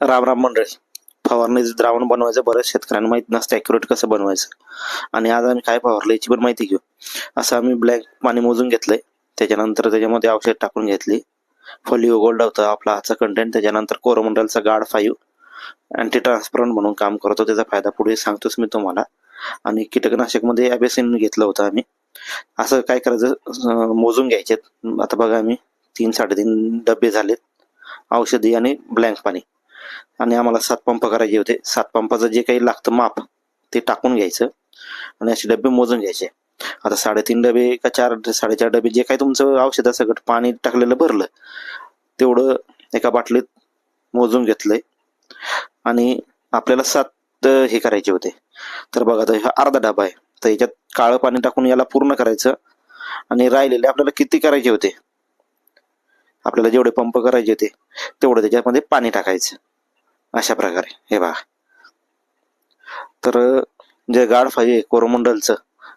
राम राम मंडळी. फवारणी द्रावण बनवायचं बरं शेतकऱ्यांना माहीत नसतं ॲक्युरेट कसं बनवायचं. आणि आज आम्ही काय फवारलं याची पण माहिती घेऊ. असं आम्ही ब्लॅक पाणी मोजून घेतलंय. त्याच्यानंतर त्याच्यामध्ये औषध टाकून घेतली. फोलिओ गोल्ड होतं आपला आजचा कंटेंट त्याच्यानंतर कोरोमंडलचा गार्ड फाईव्ह अँटी ट्रान्सपरंट म्हणून काम करतो त्याचा फायदा पुढे सांगतोच मी तुम्हाला. आणि कीटकनाशकमध्ये ॲबेसिन घेतलं होतं आम्ही. असं काय करायचं मोजून घ्यायचे आता बघा आम्ही तीन साडेतीन डबे झालेत. औषधी आणि ब्लँक पाणी. आणि आम्हाला सात पंप करायचे होते. सात पंपाचं जे काही लागतं माप ते टाकून घ्यायचं आणि असे डबे मोजून घ्यायचे. आता साडेतीन डबे का चार साडेचार डबे जे काही तुमचं औषध सगळं पाणी टाकलेलं भरलं तेवढं एका बाटलीत मोजून घेतलंय. आणि आपल्याला सात हे करायचे होते. तर बघा आता हा अर्धा डबा आहे. तर याच्यात काळं पाणी टाकून याला पूर्ण करायचं. आणि राहिलेले आपल्याला किती करायचे होते? आपल्याला जेवढे पंप करायचे होते तेवढं त्याच्यामध्ये पाणी टाकायचं. अशा प्रकारे. हे बघा. तर जे गाड फाय कोरोमंडलचं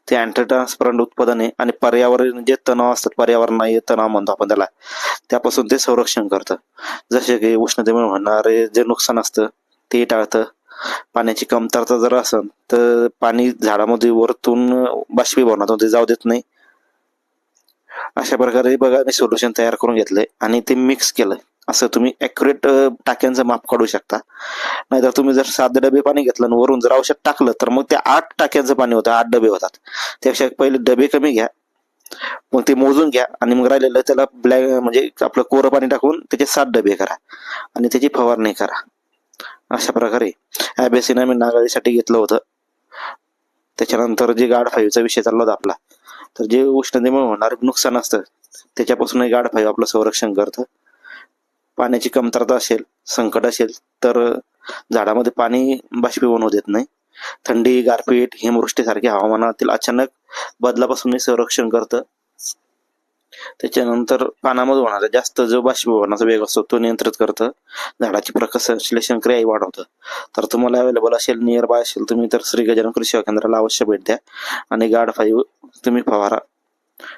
ते अँटी उत्पादने उत्पादन आहे आणि पर्यावरण जे तणाव असतात पर्यावरणीय तणाव म्हणतो आपण त्याला त्यापासून ते संरक्षण करतं. जसे की उष्णतेमुळे होणारे जे नुकसान असतं ते टाळतं. पाण्याची कमतरता जर असेल तर पाणी झाडामध्ये वरतून बाष्पीभवनातून ते जाऊ देत नाही. अशा प्रकारे बघा मी सोल्युशन तयार करून घेतलंय आणि ते मिक्स केलंय. असं तुम्ही ॲक्युरेट टाक्यांचं माप काढू शकता. नाहीतर तुम्ही जर सात डबे पाणी घेतलं आणि वरून जर औषध टाकलं तर मग ते आठ टाक्यांचं पाणी होतं आठ डबे होतात. त्यापेक्षा पहिले डबे कमी घ्या मग ते मोजून घ्या आणि मग राहिलेलं त्याला ब्लॅक म्हणजे आपलं कोरं पाणी टाकून त्याचे सात डबे करा आणि त्याची फवारणी करा. अशा प्रकारे ॲबेसिन आम्ही नागाळीसाठी घेतलं होतं. त्याच्यानंतर जे गाड फाईव्हचा विषय चालला होता आपला तर जे उष्णतेमुळे होणार नुकसान असतं त्याच्यापासून गाड फाईव्ह आपलं संरक्षण करतं. पाण्याची कमतरता असेल संकट असेल तर झाडामध्ये पाणी बाष्पीभवन होऊ देत नाही. थंडी गारपीट हिमवृष्टीसारख्या हवामानातील अचानक बदलापासून संरक्षण करतं. त्याच्यानंतर पानामध्ये होणारा जास्त जो बाष्पीभवनाचा वेग असतो तो नियंत्रित करतं. झाडाची प्रकाश संश्लेषण क्रियाही वाढवतं. तर तुम्हाला अवेलेबल असेल नियर बाय असेल तुम्ही तर श्री गजानन कृषी सेवा केंद्राला अवश्य भेट द्या. आणि गाड फाईव्ह तुम्ही फवारा.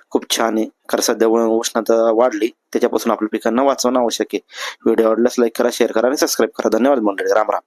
खूप छान आहे. कारण सध्या उष्णता वाढली त्याच्यापासून आपल्या पिकांना वाचवणं आवश्यक आहे. व्हिडिओ आवडल्यास लाईक करा शेअर करा आणि सबस्क्राईब करा. धन्यवाद मंडळी. राम राम.